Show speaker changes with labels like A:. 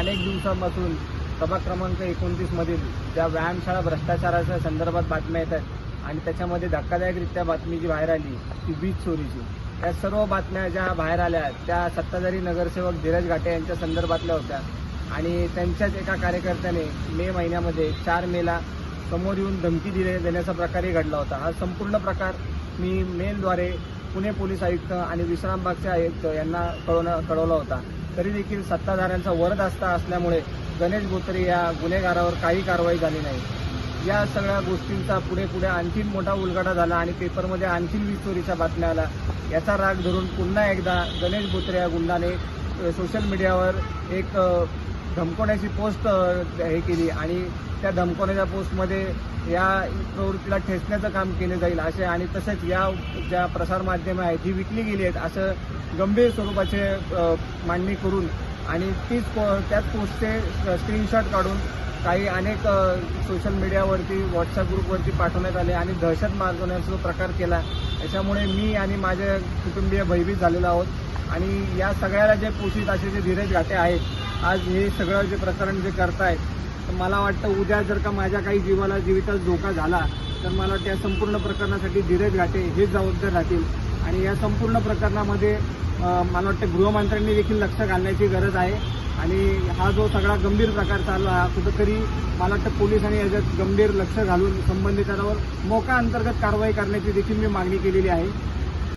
A: अनेक दिवसांपासून सभा क्रमांक एकोणतीसमधील ज्या व्यायामशाळा भ्रष्टाचाराच्या संदर्भात बातम्या येतात आणि त्याच्यामध्ये धक्कादायकरित्या बातमी जी बाहेर आली ती वीज चोरीची. या सर्व बातम्या ज्या बाहेर आल्या त्या सत्ताधारी नगरसेवक धीरज घाटे यांच्या संदर्भातल्या होत्या. आणि त्यांच्याच एका कार्यकर्त्याने मे महिन्यामध्ये चार मेला समोर येऊन धमकी दिले देण्याचा प्रकारही घडला होता. हा संपूर्ण प्रकार मी मेलद्वारे पुणे पोलीस आयुक्त आणि विश्रामबागचे आयुक्त यांना कळवणं कळवला होता. तरी देखील सत्ताधाऱ्यांचा वरदास्ता असल्यामुळे गणेश बोत्रे या गुन्हेगारावर काही कारवाई झाली नाही. या सगळ्या गोष्टींचा पुढे पुढे आणखीन मोठा उलगडा झाला आणि पेपरमध्ये आणखीन वीज चोरीच्या बातम्या आल्या. याचा राग धरून पुन्हा एकदा गणेश बोत्रे या गुंडाने सोशल मीडियावर एक धमकवण्याची पोस्ट हे केली आणि त्या धमकवण्याच्या पोस्टमध्ये या प्रवृत्तीला ठेचण्याचं काम केलं जाईल असे आणि तसेच या ज्या प्रसारमाध्यमं आहेत ही विकली गेली आहेत असं गंभीर स्वरूपाचे मांडणी करून आणि तीच पो- त्याच पोस्टचे स्क्रीनशॉट काढून काही अनेक सोशल मीडियावरती व्हॉट्सअप ग्रुपवरती पाठवण्यात आले आणि दहशत माजवण्याचा प्रकार केला त्याच्यामुळे मी आणि माझे कुटुंबीय भयभीत झालेलो आहोत. आणि या सगळ्याला जे पोषित असे जे धीरज घाटे आहेत आज हे सगळं जे प्रकरण जे करतायत तर मला वाटतं उद्या जर का माझ्या काही जीवाला जीवितच धोका झाला तर मला वाटतं या संपूर्ण प्रकरणासाठी धीरज घाटे हेच जबाबदार राहतील. आणि या संपूर्ण प्रकरणामध्ये मला वाटतं गृहमंत्र्यांनी देखील लक्ष घालण्याची गरज आहे. आणि हा जो सगळा गंभीर प्रकार चालला हा कुठंतरी मला वाटतं पोलिसांनी याच्यात गंभीर लक्ष घालून संबंधितांवर मोका अंतर्गत कारवाई करण्याची देखील मी मागणी केलेली आहे.